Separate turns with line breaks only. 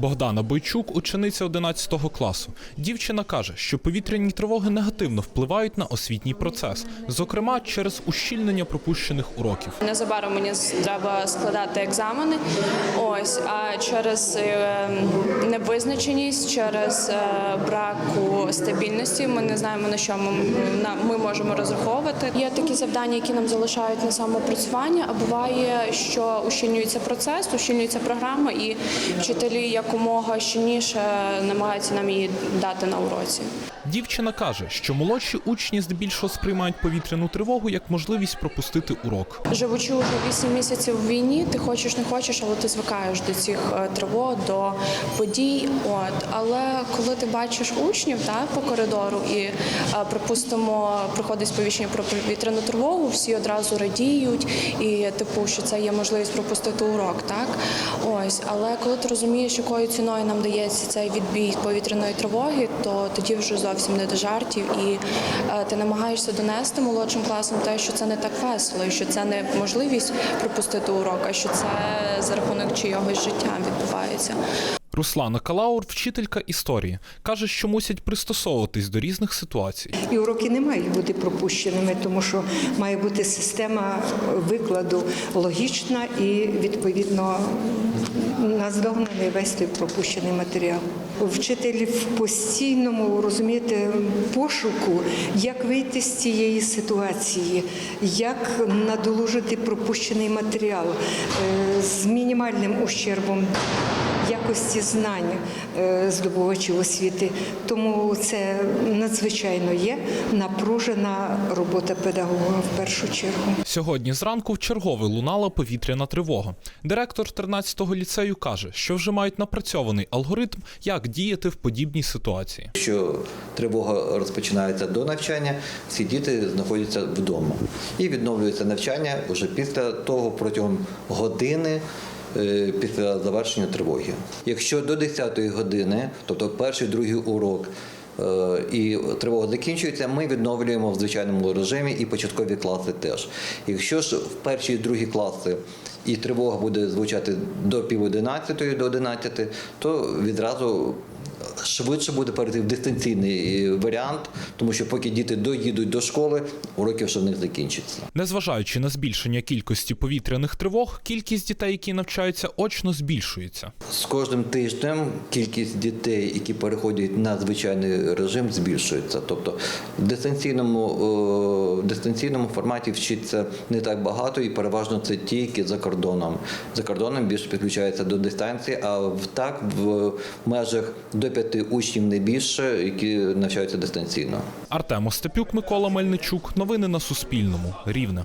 Богдана Бойчук, учениця 11 класу. Дівчина каже, що повітряні тривоги негативно впливають на освітній процес, зокрема через ущільнення пропущених уроків.
Незабаром мені треба складати екзамени. Ось а через е, невизначеність, через е, браку стабільності. Ми не знаємо на що ми, ми можемо розраховувати. Є такі завдання, які нам залишають на самопрацювання. А буває, що ущільнюється процес, ущільнюється програма, і вчителі якомога щільніше намагаються нам її дати на уроці.
Дівчина каже, що молодші учні здебільшого сприймають повітряну тривогу як можливість пропустити урок.
Живучи вже 8 місяців в війні, ти хочеш не хочеш, але ти звикаєш до цих е, тривог, до подій. От але коли ти бачиш учнів та по коридору і е, припустимо, приходить сповіщення про повітряну тривогу, всі одразу радіють, і типу, що це є можливість пропустити урок, так ось. Але коли ти розумієш, якою ціною нам дається цей відбій повітряної тривоги, то тоді вже зовсім не до жартів, і е, ти намагаєшся донести молодшим класом те, що це не так весело, і що це не можливість пропустити урок, а що це за рахунок чийогось життя відбувається.
Руслана Калаур, вчителька історії, каже, що мусять пристосовуватись до різних ситуацій.
І уроки не мають бути пропущеними, тому що має бути система викладу логічна і відповідно наздогнаний весь той пропущений матеріал. Вчитель в постійному розумієте пошуку, як вийти з цієї ситуації, як надолужити пропущений матеріал е, з мінімальним ущербом якості знань е, здобувачів освіти. Тому це надзвичайно є напружена робота педагога в першу чергу.
Сьогодні зранку в чергове лунала повітряна тривога. Директор 13-го ліцею каже, що вже мають напрацьований алгоритм, як діяти в подібній ситуації.
Якщо тривога розпочинається до навчання, всі діти знаходяться вдома і відновлюється навчання вже після того протягом години. е, Після завершення тривоги. Якщо до 10-ї години, тобто перший, другий урок, і тривога закінчується, ми відновлюємо в звичайному режимі і початкові класи теж. Якщо ж в перші і другі класи і тривога буде звучати до пів одинадцятої, до 11, то відразу швидше буде перейти в дистанційний е, варіант, тому що поки діти доїдуть до школи, уроки вже в них закінчаться.
Незважаючи на збільшення кількості повітряних тривог, кількість дітей, які навчаються очно, збільшується.
З кожним тижнем кількість дітей, які переходять на звичайний режим, збільшується. Тобто в дистанційному, е, в дистанційному форматі вчиться не так багато, і переважно це ті, які за кордоном. За кордоном більше підключаються до дистанції, а так в межах до п'яти учнів не більше, які навчаються дистанційно.
Артем Остапюк, Микола Мельничук. Новини на Суспільному. Рівне.